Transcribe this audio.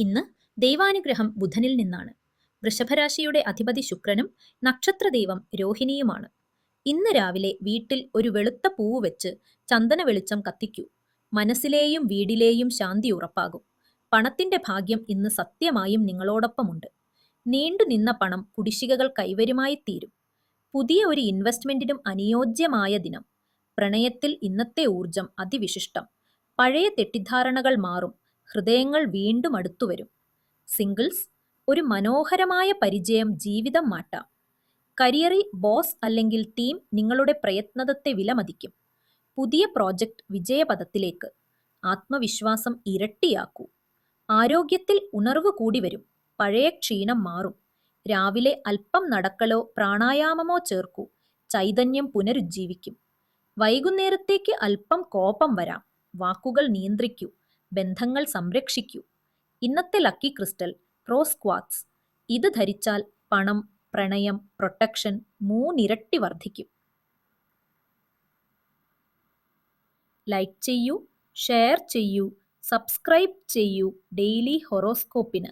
ഇന്ന് ദൈവാനുഗ്രഹം ബുധനിൽ നിന്നാണ്. വൃഷഭരാശിയുടെ അധിപതി ശുക്രനും നക്ഷത്രദൈവം രോഹിണിയുമാണ്. ഇന്ന് രാവിലെ വീട്ടിൽ ഒരു വെളുത്ത പൂവ് വെച്ച് ചന്ദന വെളിച്ചം കത്തിക്കൂ. മനസ്സിലെയും വീടിലെയും ശാന്തി ഉറപ്പാകും. പണത്തിന്റെ ഭാഗ്യം ഇന്ന് സത്യമായും നിങ്ങളോടൊപ്പമുണ്ട്. നീണ്ടു നിന്ന പണം കുടിശ്ശികകൾ കൈവരുമായി തീരും. പുതിയ ഒരു ഇൻവെസ്റ്റ്മെന്റിനും അനുയോജ്യമായ ദിനം. പ്രണയത്തിൽ ഇന്നത്തെ ഊർജം അതിവിശിഷ്ടം. പഴയ തെറ്റിദ്ധാരണകൾ മാറും. ഹൃദയങ്ങൾ വീണ്ടും അടുത്തുവരും സിംഗിൾസ് ഒരു മനോഹരമായ പരിചയം ജീവിതം മാറ്റാം. കരിയറിൽ ബോസ് അല്ലെങ്കിൽ ടീം നിങ്ങളുടെ പ്രയത്നത്തെ വിലമതിക്കും. പുതിയ പ്രോജക്റ്റ് വിജയപഥത്തിലേക്ക്. ആത്മവിശ്വാസം ഇരട്ടിയാക്കൂ. ആരോഗ്യത്തിൽ ഉണർവ് കൂടി വരും. പഴയ ക്ഷീണം മാറും. രാവിലെ അല്പം നടക്കലോ പ്രാണായാമമോ ചേർക്കൂ. ചൈതന്യം പുനരുജ്ജീവിക്കും. വൈകുന്നേരത്തേക്ക് അല്പം കോപം വരാം. വാക്കുകൾ നിയന്ത്രിക്കൂ. ബന്ധങ്ങൾ സംരക്ഷിക്കൂ. ഇന്നത്തെ ലക്കി ക്രിസ്റ്റൽ പ്രോസ്ക്വാറ്റ്സ് ഇത് ധരിച്ചാൽ പണം പ്രണയം പ്രൊട്ടക്ഷൻ മൂന്നിരട്ടി വർദ്ധിക്കും. ലൈക്ക് ചെയ്യൂ ഷെയർ ചെയ്യൂ സബ്സ്ക്രൈബ് ചെയ്യൂ ഡെയിലി ഹൊറോസ്കോപ്പിന്.